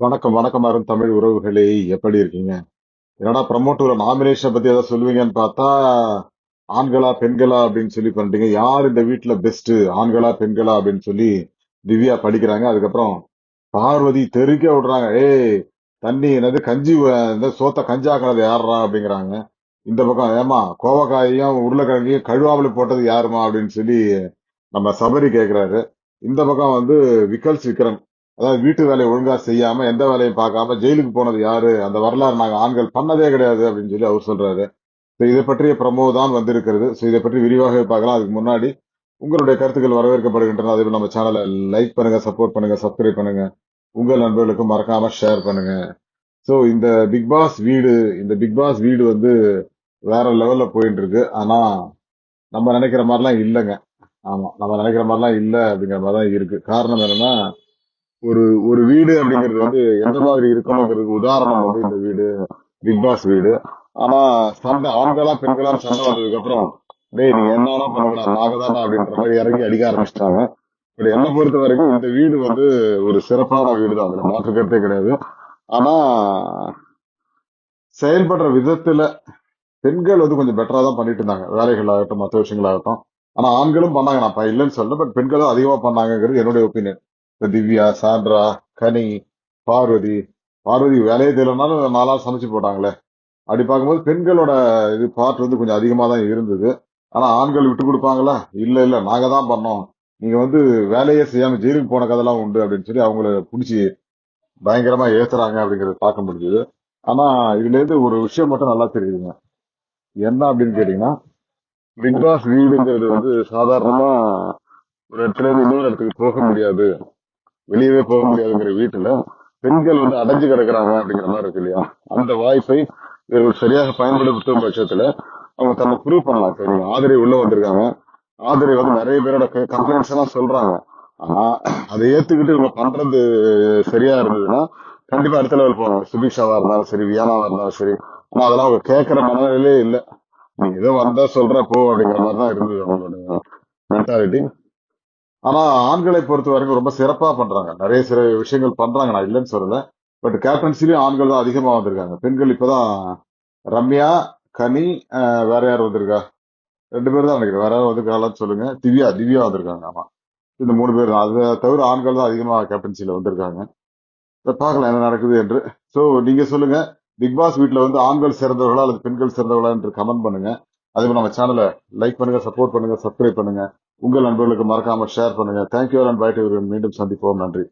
வணக்கம் வணக்கம் மாறும் தமிழ் உறவுகளே. எப்படி இருக்கீங்க? என்னடா ப்ரமோட்டூர நாமினேஷனை பத்தி ஏதாவது சொல்லுவீங்கன்னு பார்த்தா ஆண்களா பெண்களா அப்படின்னு சொல்லி பண்ணிட்டீங்க. யார் இந்த வீட்டுல பெஸ்ட் ஆண்களா பெண்களா அப்படின்னு சொல்லி திவ்யா படிக்கிறாங்க. அதுக்கப்புறம் பார்வதி தெருக்க விடுறாங்க. ஏய் தண்ணி என்னது கஞ்சி இந்த சோத்த கஞ்சாக்குறது யாருறா அப்படிங்கிறாங்க. இந்த பக்கம் ஏமா கோவக்காயையும் உருளைக்கிழங்கையும் கழுவாமல் போட்டது யாருமா அப்படின்னு சொல்லி நம்ம சபரி கேட்கிறாரு இந்த பக்கம் வந்து விக்கல்ஸ் விக்ரம் அதாவது வீட்டு வேலையை ஒழுங்கா செய்யாம எந்த வேலையும் பார்க்காம ஜெயிலுக்கு போனது யாரு? அந்த வரலாறு நாங்கள் ஆண்கள் பண்ணதே கிடையாது அப்படின்னு சொல்லி அவர் சொல்றாரு. இதை பற்றிய பிரமோ தான் வந்திருக்கிறது. ஸோ இதை பற்றி விரிவாக பார்க்கலாம். அதுக்கு முன்னாடி உங்களுடைய கருத்துக்கள் வரவேற்கப்படுகின்றன. அதே நம்ம சேனலை லைக் பண்ணுங்க சப்போர்ட் பண்ணுங்க சப்ஸ்கிரைப் பண்ணுங்க. உங்கள் நண்பர்களுக்கு மறக்காம ஷேர் பண்ணுங்க. ஸோ இந்த பிக் பாஸ் வீடு இந்த பிக் பாஸ் வீடு வந்து வேற லெவல்ல போயிட்டு இருக்கு ஆனா நம்ம நினைக்கிற மாதிரிலாம் இல்லைங்க. ஆமா நம்ம நினைக்கிற மாதிரிலாம் இல்லை அப்படிங்கிற மாதிரி தான் இருக்கு. காரணம் என்னன்னா ஒரு ஒரு வீடு அப்படிங்கிறது வந்து எந்த மாதிரி இருக்கணுங்கிறதுக்கு உதாரணம் வந்து இந்த வீடு பிக் பாஸ் வீடு. ஆனா சண்டை ஆண்களா பெண்களா சண்டை வந்ததுக்கு அப்புறம் டேய் நீ என்ன பண்ணக்கூடா நாங்க தானே அப்படின்ற மாதிரி இறங்கி அடிக்க ஆரம்பிச்சிட்டாங்க. பட் என்னை பொறுத்த வரைக்கும் இந்த வீடு வந்து ஒரு சிறப்பான வீடு தான் அதுல மாற்று கருத்தே கிடையாது. ஆனா செயல்படுற விதத்துல பெண்கள் வந்து கொஞ்சம் பெட்டரா தான் பண்ணிட்டு இருந்தாங்க. வேலைகள் ஆகட்டும் மற்ற விஷயங்களாகட்டும். ஆனா ஆண்களும் பண்ணாங்க. நான் இல்லைன்னு சொல்லல பட் பெண்களும் அதிகமா பண்ணாங்கிறது என்னுடைய ஒப்பீனியன் இப்ப திவ்யா சாண்ட்ரா கனி பார்வதி பார்வதி வேலையே தெரியலனாலும் நாளா சமைச்சு போட்டாங்களே. அப்படி பார்க்கும்போது பெண்களோட இது பார்ட் வந்து கொஞ்சம் அதிகமா தான் இருந்தது. ஆனா ஆண்கள் விட்டு கொடுப்பாங்களா? இல்ல இல்ல. நாங்க தான் பண்ணோம். நீங்க வந்து வேலையே செய்யாம ஜெயிலுக்கு போன கதெல்லாம் உண்டு அப்படின்னு சொல்லி அவங்கள பிடிச்சி பயங்கரமா ஏத்துறாங்க அப்படிங்கறத பார்க்க முடிஞ்சது. ஆனா இதுல இருந்து ஒரு விஷயம் மட்டும் நல்லா தெரியுதுங்க. என்ன அப்படின்னு கேட்டீங்கன்னா பிக் பாஸ் வீடுங்கிறது வந்து சாதாரணமா ஒரு இடத்துல இருந்து இன்னொரு இடத்துக்கு போக முடியாது. வெளியவே போக முடியாதுங்கிற வீட்டுல பெண்கள் வந்து அடைஞ்சு கிடக்குறாங்க அப்படிங்கிற மாதிரி இருக்கு இல்லையா? அந்த வாய்ப்பை இவர்கள் சரியாக பயன்படுத்தும் பட்சத்துல அவங்க தன்னை ப்ரூவ் பண்ணலாம். இப்ப ஆதரவு உள்ள வந்திருக்காங்க. ஆதரவு வந்து நிறைய பேரோட கம்ப்ளைண்ட்ஸ் எல்லாம் சொல்றாங்க. ஆனா அதை ஏத்துக்கிட்டு இவங்க பண்றது சரியா இருந்ததுன்னா கண்டிப்பா அடுத்த லெவல் போவாங்க சுபிக்ஷாவா இருந்தாலும் சரி வியானாவா இருந்தாலும் சரி. ஆனா அதெல்லாம் அவங்க கேட்கற மனநிலையே இல்லை. நீ ஏதோ வந்தா சொல்ற போ அப்படிங்கிற மாதிரி தான் இருந்தது அவங்களோட மென்டாலிட்டி ஆனா ஆண்களை பொறுத்த வரைக்கும் ரொம்ப சிறப்பா பண்றாங்க. நிறைய சில விஷயங்கள் பண்றாங்க. நான் இல்லைன்னு சொல்லல. பட் கேப்டன்சிலையும் ஆண்கள் தான் அதிகமா வந்திருக்காங்க. பெண்கள் இப்பதான் ரம்யா கனி வேற யார் வந்திருக்கா? ரெண்டு பேர் தான் நினைக்கிறேன். வேற யாரும் வந்திருக்காங்களான்னு சொல்லுங்க. திவ்யா திவ்யா வந்திருக்காங்க. ஆமா. இந்த மூணு பேர் தான். அதை தவிர ஆண்கள் தான் அதிகமா கேப்டன்சில வந்திருக்காங்க. பார்க்கலாம் என்ன நடக்குது என்று. சோ நீங்க சொல்லுங்க. பிக் பாஸ் வீட்டில் வந்து ஆண்கள் சிறந்தவர்களா அல்லது பெண்கள் சிறந்தவர்களா என்று கமெண்ட் பண்ணுங்க. அதே நம்ம சேனலை லைக் பண்ணுங்க சப்போர்ட் பண்ணுங்க சப்ஸ்கிரைப் பண்ணுங்க. உங்கள் நண்பர்களுக்கு மறக்காம ஷேர் பண்ணுங்க. தேங்க்யூ அண்ட் பை மீண்டும் சந்திப்போம். நன்றி.